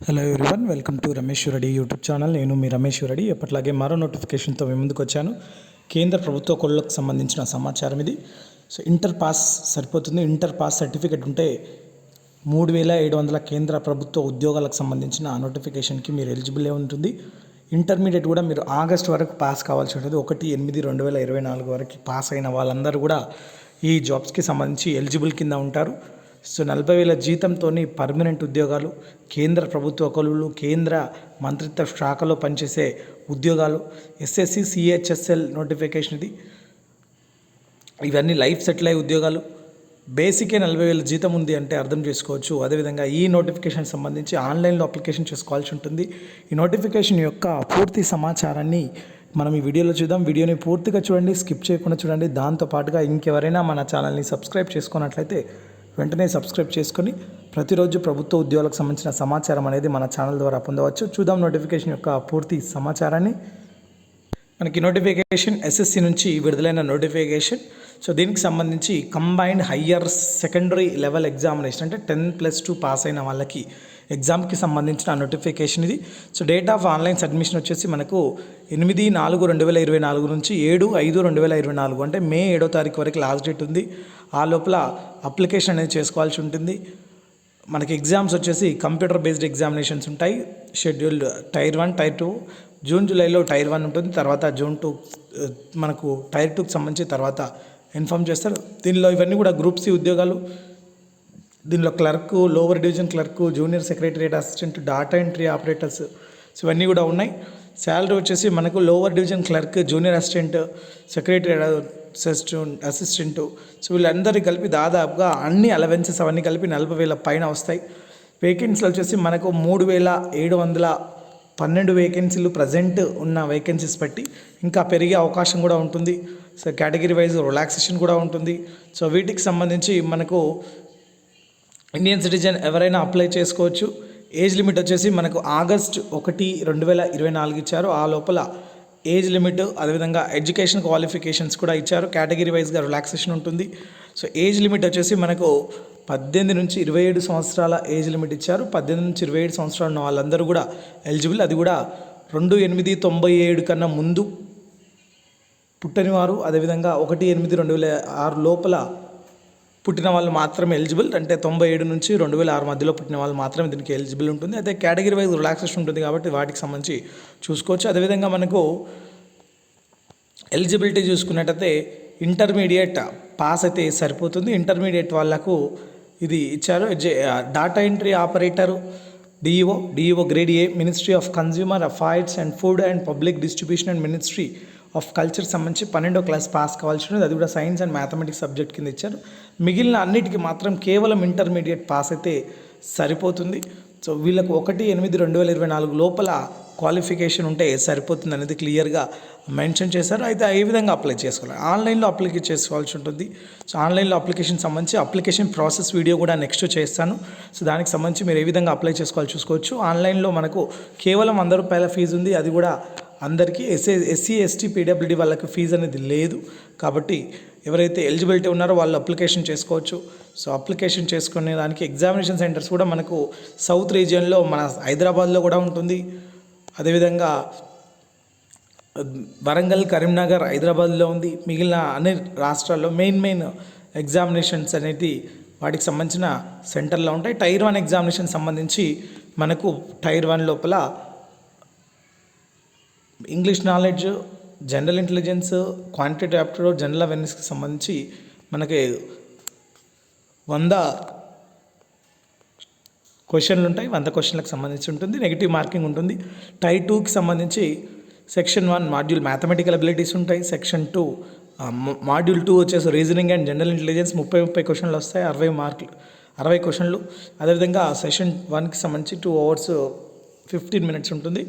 Hello everyone welcome to Ramesh YouTube channel నేను మీ రమేష్ ఎప్పట్లాగే మరో నోటిఫికేషన్తో మీ ముందుకు వచ్చాను. కేంద్ర ప్రభుత్వ కొళ్ళకు సంబంధించిన సమాచారం ఇది. సో ఇంటర్ పాస్ సరిపోతుంది. ఇంటర్ పాస్ సర్టిఫికేట్ ఉంటే మూడు వేల ఏడు వందల కేంద్ర ప్రభుత్వ ఉద్యోగాలకు సంబంధించిన నోటిఫికేషన్కి మీరు ఎలిజిబుల్ ఉంటుంది. ఇంటర్మీడియట్ కూడా మీరు ఆగస్ట్ వరకు పాస్ కావాల్సి ఉంటుంది. ఒకటి ఎనిమిది రెండు వేల ఇరవై నాలుగు వరకు పాస్ అయిన వాళ్ళందరూ కూడా ఈ జాబ్స్కి సంబంధించి ఎలిజిబుల్ కింద ఉంటారు. సో నలభై వేల జీతంతో పర్మనెంట్ ఉద్యోగాలు కేంద్ర ప్రభుత్వ కొలువులు కేంద్ర మంత్రిత్వ శాఖలో పనిచేసే ఉద్యోగాలు ఎస్ఎస్సి సిహెచ్ఎస్ఎల్ నోటిఫికేషన్ ఇది. ఇవన్నీ లైఫ్ సెటిల్ అయ్యే ఉద్యోగాలు. బేసికే నలభై వేల జీతం ఉంది అంటే అర్థం చేసుకోవచ్చు. అదేవిధంగా ఈ నోటిఫికేషన్ సంబంధించి ఆన్లైన్లో అప్లికేషన్ చేసుకోవాల్సి ఉంటుంది. ఈ నోటిఫికేషన్ యొక్క పూర్తి సమాచారాన్ని మనం ఈ వీడియోలో చూద్దాం. వీడియోని పూర్తిగా చూడండి స్కిప్ చేయకుండా చూడండి. దాంతో పాటుగా ఇంకెవరైనా మన ఛానల్ని సబ్స్క్రైబ్ చేసుకున్నట్లయితే వెంటనే సబ్స్క్రైబ్ చేసుకొని ప్రతిరోజు ప్రభుత్వ ఉద్యోగాలకు సంబంధించిన సమాచారం అనేది మన ఛానల్ ద్వారా పొందవచ్చు. చూద్దాం నోటిఫికేషన్ యొక్క పూర్తి సమాచారాన్ని. మనకి నోటిఫికేషన్ ఎస్ఎస్సి నుంచి విడుదలైన నోటిఫికేషన్. సో దీనికి సంబంధించి combined higher secondary level examination అంటే టెన్ ప్లస్ టూ పాస్ అయిన వాళ్ళకి ఎగ్జామ్కి సంబంధించిన నోటిఫికేషన్ ఇది. So date of online submission వచ్చేసి మనకు ఎనిమిది నాలుగు రెండు వేల ఇరవై నాలుగు నుంచి ఏడు ఐదు రెండు వేల ఇరవై నాలుగు అంటే మే ఏడో తారీఖు వరకు లాస్ట్ డేట్ ఉంది. ఆ లోపల అప్లికేషన్ అనేది చేసుకోవాల్సి ఉంటుంది. మనకి ఎగ్జామ్స్ వచ్చేసి కంప్యూటర్ బేస్డ్ ఎగ్జామినేషన్స్ ఉంటాయి. Scheduled tier one tier two June జూలైలో టైర్ వన్ ఉంటుంది. తర్వాత జూన్ టూ uh, మనకు టైర్ టూకి సంబంధించి తర్వాత ఇన్ఫామ్ చేస్తారు. దీనిలో ఇవన్నీ కూడా గ్రూప్ సి ఉద్యోగాలు. దీనిలో clerk lower division clerk junior secretariat assistant data entry operators so ఇవన్నీ కూడా ఉన్నాయి. శాలరీ వచ్చేసి మనకు lower division clerk junior assistant secretary assistant assistant. So వీళ్ళందరికీ కలిపి దాదాపుగా అన్ని అలవెన్సెస్ అవన్నీ కలిపి నలభై వేల పైన వస్తాయి. వేకెన్సీలు వచ్చేసి మనకు మూడు వేల ఏడు వందల పన్నెండు వేకెన్సీలు ప్రజెంట్ ఉన్న వేకెన్సీస్ బట్టి ఇంకా పెరిగే అవకాశం కూడా ఉంటుంది. సో కేటగిరీ వైజ్ రిలాక్సేషన్ కూడా ఉంటుంది. సో వీటికి సంబంధించి మనకు ఇండియన్ సిటిజన్ ఎవరైనా అప్లై చేసుకోవచ్చు. ఏజ్ లిమిట్ వచ్చేసి మనకు ఆగస్ట్ ఒకటి రెండు వేల ఇరవై నాలుగు ఇచ్చారు. ఆ లోపల ఏజ్ లిమిట్ అదేవిధంగా ఎడ్యుకేషన్ క్వాలిఫికేషన్స్ కూడా ఇచ్చారు. కేటగిరీ వైజ్గా రిలాక్సేషన్ ఉంటుంది. సో ఏజ్ లిమిట్ వచ్చేసి మనకు పద్దెనిమిది నుంచి ఇరవై ఏడు సంవత్సరాల ఏజ్ లిమిట్ ఇచ్చారు. పద్దెనిమిది నుంచి ఇరవై ఏడు సంవత్సరాలు ఉన్న వాళ్ళందరూ కూడా ఎలిజిబుల్. అది కూడా రెండు ఎనిమిది తొంభై ఏడు కన్నా ముందు పుట్టని వారు అదేవిధంగా ఒకటి ఎనిమిది రెండు వేల ఆరు లోపల పుట్టిన వాళ్ళు మాత్రమే ఎలిజిబుల్. అంటే తొంభై ఏడు నుంచి రెండు వేల ఆరు మధ్యలో పుట్టిన వాళ్ళు మాత్రమే దీనికి ఎలిజిబుల్ ఉంటుంది. అయితే కేటగిరీ వైజ్ రిలాక్సేషన్ ఉంటుంది కాబట్టి వాటికి సంబంధించి చూసుకోవచ్చు. అదేవిధంగా మనకు ఎలిజిబిలిటీ చూసుకున్నట్టయితే ఇంటర్మీడియట్ పాస్ అయితే సరిపోతుంది. ఇంటర్మీడియట్ వాళ్ళకు ఇది ఇచ్చారు. Data entry operator DEO DEO grade A ministry of consumer affairs and food and public distribution and ministry of culture సంబంధించి పన్నెండో క్లాస్ పాస్ కావాల్సి ఉంటుంది అది కూడా సైన్స్ అండ్ మ్యాథమెటిక్స్ సబ్జెక్ట్ కింద ఇచ్చారు. మిగిలిన అన్నిటికీ మాత్రం కేవలం ఇంటర్మీడియట్ పాస్ అయితే సరిపోతుంది. సో వీళ్ళకు ఒకటి ఎనిమిది రెండు వేల ఇరవై నాలుగు లోపల క్వాలిఫికేషన్ ఉంటే సరిపోతుంది అనేది క్లియర్గా మెన్షన్ చేశారు. అయితే ఏ విధంగా అప్లై చేసుకోవాలి? ఆన్లైన్లో అప్లై చేసుకోవాల్సి ఉంటుంది. సో ఆన్లైన్లో అప్లికేషన్ సంబంధించి అప్లికేషన్ ప్రాసెస్ వీడియో కూడా నెక్స్ట్ చేస్తాను. సో దానికి సంబంధించి మీరు ఏ విధంగా అప్లై చేసుకోవాలి చూసుకోవచ్చు. ఆన్లైన్లో మనకు కేవలం వంద రూపాయల ఫీజు ఉంది. అది కూడా అందరికీ ఎస్ఏ ఎస్సీ ఎస్టీ పీడబ్ల్యూడీ వాళ్ళకి ఫీజు అనేది లేదు. కాబట్టి ఎవరైతే ఎలిజిబిలిటీ ఉన్నారో వాళ్ళు అప్లికేషన్ చేసుకోవచ్చు. సో అప్లికేషన్ చేసుకునే దానికి ఎగ్జామినేషన్ సెంటర్స్ కూడా మనకు సౌత్ రీజియన్లో మన హైదరాబాద్లో కూడా ఉంటుంది. అదేవిధంగా వరంగల్ కరీంనగర్ హైదరాబాద్లో ఉంది. మిగిలిన అన్ని రాష్ట్రాల్లో మెయిన్ మెయిన్ ఎగ్జామినేషన్స్ అనేది వాటికి సంబంధించిన సెంటర్లో ఉంటాయి. టైర్ వన్ ఎగ్జామినేషన్ సంబంధించి మనకు టైర్ వన్ లోపల English knowledge general intelligence quantity aptitude general అవేర్నెస్కి సంబంధించి మనకి వంద క్వశ్చన్లు ఉంటాయి వంద క్వశ్చన్లకు సంబంధించి ఉంటుంది నెగిటివ్ మార్కింగ్ ఉంటుంది. టై టూకి సంబంధించి section one module mathematical abilities ఉంటాయి. సెక్షన్ టూ మాడ్యూల్ టూ వచ్చేసి రీజనింగ్ అండ్ జనరల్ ఇంటెలిజెన్స్ ముప్పై ముప్పై క్వశ్చన్లు వస్తాయి అరవై మార్కులు అరవై క్వశ్చన్లు అదేవిధంగా సెషన్ వన్కి సంబంధించి టూ అవర్స్ ఫిఫ్టీన్ మినిట్స్ ఉంటుంది.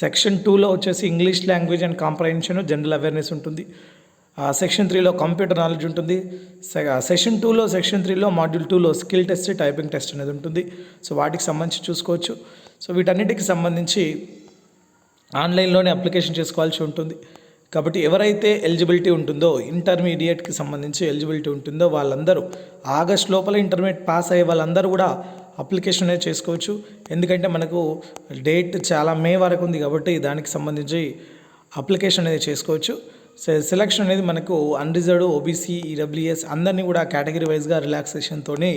సెక్షన్ టూలో వచ్చేసి English language and comprehension general awareness ఉంటుంది. సెక్షన్ త్రీలో కంప్యూటర్ నాలెడ్జ్ ఉంటుంది. సెషన్ టూలో సెక్షన్ త్రీలో మాడ్యూల్ టూలో స్కిల్ టెస్ట్ టైపింగ్ టెస్ట్ అనేది ఉంటుంది. సో వాటికి సంబంధించి చూసుకోవచ్చు. సో వీటన్నిటికి సంబంధించి ఆన్లైన్లోనే అప్లికేషన్ చేసుకోవాల్సి ఉంటుంది. కాబట్టి ఎవరైతే ఎలిజిబిలిటీ ఉంటుందో ఇంటర్మీడియట్కి సంబంధించి ఎలిజిబిలిటీ ఉంటుందో వాళ్ళందరూ ఆగస్ట్ లోపల ఇంటర్మీడియట్ పాస్ అయ్యే వాళ్ళందరూ కూడా అప్లికేషన్ అనేది చేసుకోవచ్చు. ఎందుకంటే మనకు డేట్ చాలా మే వరకు ఉంది కాబట్టి దానికి సంబంధించి అప్లికేషన్ అనేది చేసుకోవచ్చు. సెలక్షన్ అనేది మనకు అన్రిజర్వ్డ్ ఓబీసీ ఈడబ్ల్యూఎస్ అందరినీ కూడా కేటగిరీ వైజ్గా రిలాక్సేషన్తోనే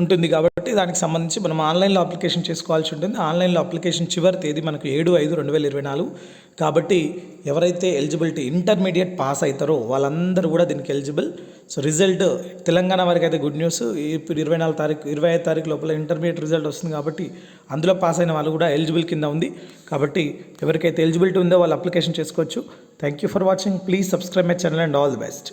ఉంటుంది కాబట్టి దానికి సంబంధించి మనం ఆన్లైన్లో అప్లికేషన్ చేసుకోవాల్సి ఉంటుంది. ఆన్లైన్లో అప్లికేషన్ చివరి తేదీ మనకు ఏడు ఐదు రెండు వేల ఇరవై నాలుగు. కాబట్టి ఎవరైతే ఎలిజిబిలిటీ ఇంటర్మీడియట్ పాస్ అవుతారో వాళ్ళందరూ కూడా దీనికి ఎలిజిబుల్. సో రిజల్ట్ తెలంగాణ వారికి అయితే గుడ్ న్యూస్. ఇప్పుడు ఇరవై నాలుగు తారీఖు ఇరవై ఐదు తారీఖు లోపల ఇంటర్మీడియట్ రిజల్ట్ వస్తుంది కాబట్టి అందులో పాస్ అయిన వాళ్ళు కూడా ఎలిజిబుల్ కింద ఉంది. కాబట్టి ఎవరికైతే ఎలిజిబిలిటీ ఉందో వాళ్ళు అప్లికేషన్ చేసుకోవచ్చు. Thank you for watching. Please subscribe my channel and all the best.